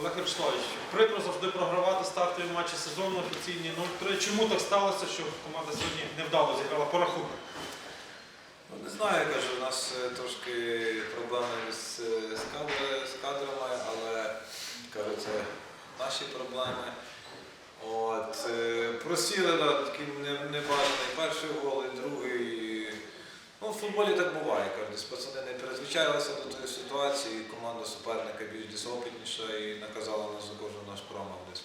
Олег Ярославович, прикро завжди програвати стартові матчі сезону офіційні 0-3. Чому так сталося, що команда сьогодні невдало зіграла по рахунку? Ну, не знаю, я кажу, у нас е, трошки проблеми з, е, з, кадри, з кадрами, але кажу, це наші проблеми. От, е, просіли да, такий не- небажаний перший гол і другий. В футболі так буває. Кажу, десь пацани не перезвичайлися до тої ситуації, команда суперника більш дисопитніша і наказала нас за кожен наш промах десь.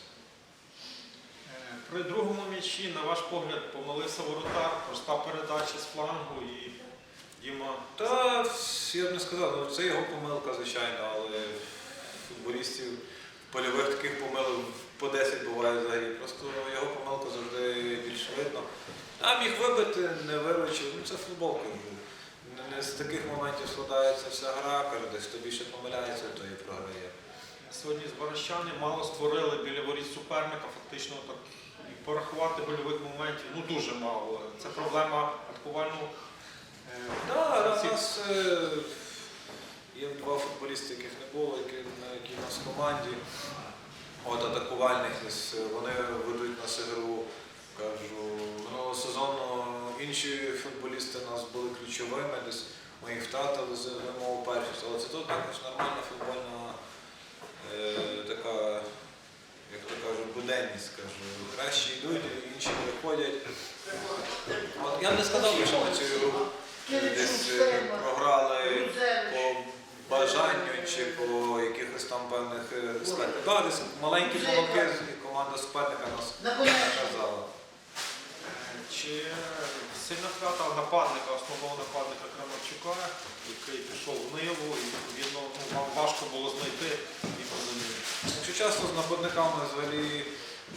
При другому м'ячі, на ваш погляд, помилився воротар, проста передача з флангу і Діма. Та я б не сказав, ну це його помилка, звичайно, але футболістів польових таких помилок по 10 буває взагалі. Просто його помилка завжди більш видно. А міг вибити, не виручив. Ну це футбол. Не- з таких моментів складається вся гра, каже, десь хто більше помиляється, той і програє. Сьогодні з Баращани мало створили біля воріт суперника, фактично так і порахувати гольових моментів. Ну дуже мало. Це проблема атакувального. е, у нас є два футболісти, яких не було, які, які в нас в команді. От атакувальних е, вони ведуть нас ігру. Кажу, минулого сезону інші футболісти у нас були ключовими, десь ми їх втратили з вимогу першість. Але це тут також нормальна футбольна е, така, як то кажуть, буденність. Кажу. Кращі йдуть, інші приходять. От, я б не сказав, що ми цю ігру десь е, програли по бажанню чи по якихось там певних Да, десь маленькі помилки і команда суперника нас наказала. Чи сильна втрата нападника, основного нападника Крамарчука, який пішов в Ниву і відповідно ну, вам важко було знайти і позамінити? Якщо часто з нападниками взагалі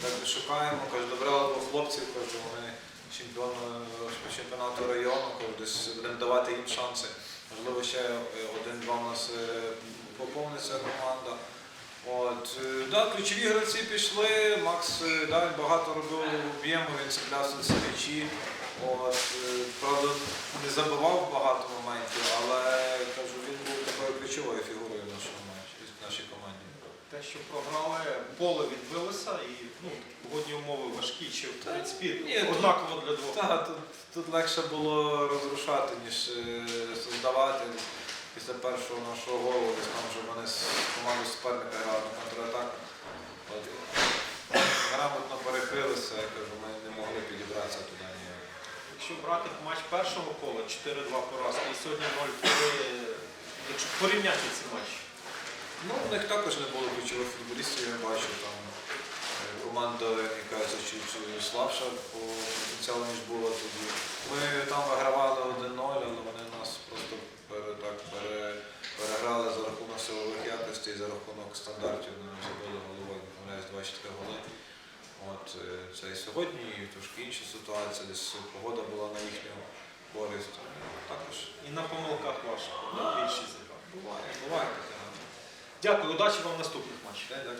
так шукаємо, кажу, добрали двох хлопців, кажу, вони чемпіони е, чемпіонату району, кажу, десь будемо давати їм шанси. Можливо, ще е, один-два у нас е, поповниться команда. Да, ключові гравці пішли, Макс е, да, він багато робив об'єму, він за м'ячі. От, е, правда, не забивав багато моментів, але кажу, він був такою ключовою фігурою в нашому матчі, в нашій команді. Те, що програли, поле відбилося і ну, погодні умови важкі, чи в принципі Ні, тут- однаково для двох. Так, тут, тут легше було розрушати, ніж е, создавати. Після першого нашого голу, десь там вже вони з командою суперника грали на контратаках. От, Грамотно перекрилися, я кажу, ми не могли підібратися туди ніяк. Якщо брати матч першого кола 4-2 поразки і сьогодні 0-3, якщо порівняти ці матчі. Ну, у них також не було ключових футболістів, я бачу. Там е, команда, яка чуть слабша по потенціалу, ніж була тоді. Ми там вигравали 1-0, але вони нас просто пере, так, пере, переграли за рахунок силових якостей, за рахунок стандартів. Вони забили головою, помиляюсь, 24 голи. От е, це і сьогодні, і трошки інша ситуація, десь погода була на їхню користь. Також І на помилках важко. Ну, більшість буває, буває таке. Дякую, удачі вам в наступних матчах.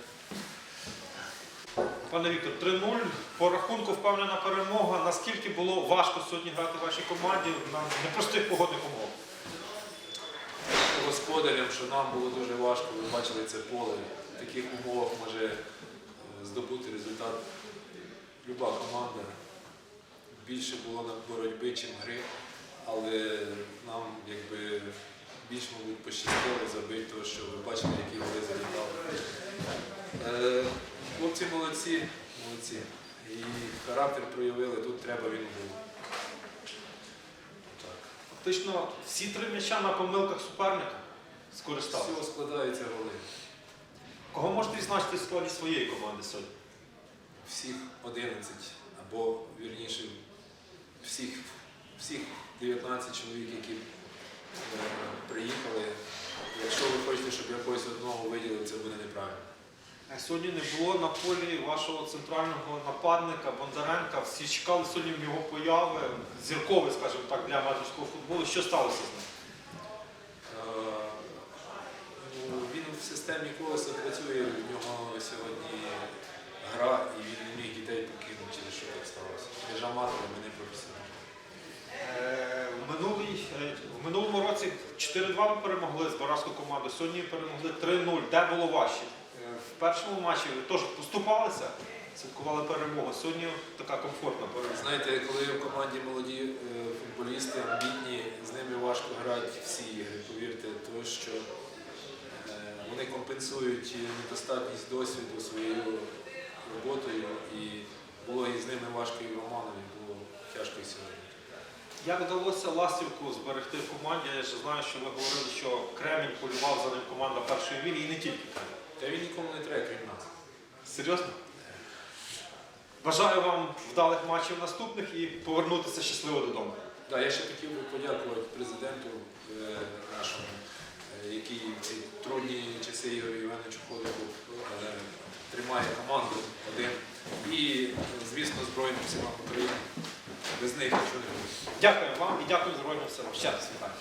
Пане Віктор, 3-0. По рахунку впевнена перемога. Наскільки було важко сьогодні грати вашій команді на непростих погодних умовах? господарям, що нам було дуже важко, ви бачили це поле. В таких умовах може е, здобути результат люба команда. Більше було на боротьби, чим гри, але нам якби більш, мабуть, пощастило забити, тому що ви бачили, які голи залітали. Е, Хлопці молодці, молодці. І характер проявили, тут треба він був. Фактично всі три м'яча на помилках суперника скористався. З цього складаються голи. Кого можете відзначити в складі своєї команди сьогодні? Всіх 11, або вірніше, всіх, всіх 19 чоловік, які е, приїхали. Якщо ви хочете, щоб я когось одного виділив, це буде неправильно. Е, Сьогодні не було на полі вашого центрального нападника Бондаренка. Всі чекали сьогодні його появи. Зірковий, скажімо так, для аматорського футболу. Що сталося з ним? Е, ну, Він в системі колеса працює, в нього сьогодні гра, і він не міг дітей покинути, через що так сталося. Ми ж аматори, ми не професіонали. Е, В, е, в минулому році 4-2 ви перемогли з Бараською командою. Сьогодні перемогли 3-0. Де було важче? Е, В першому матчі ви теж поступалися, святкували перемогу. Сьогодні така комфортна перемога. Знаєте, коли в команді молоді футболісти, амбітні, з ними важко грати всі ігри, повірте, тому що вони компенсують недостатність досвіду своєю роботою, і було і з ними важко і в Романові, було тяжко і сьогодні. Як вдалося ластівку зберегти в команді? Я ж знаю, що ви говорили, що Кремінь полював за ним команда першої вілі і не тільки Кремінь. Та він нікому не треба, крім нас. Серйозно? Бажаю вам вдалих матчів наступних і повернутися щасливо додому. Да, я ще хотів би подякувати президенту е, нашому, який в трудні часи Ігорю Івановичу Холику е, тримає команду один. І, звісно, Збройним силам України. Без них нічого не буде. Дякую вам і дякую Збройним силам. Ще раз вітаю.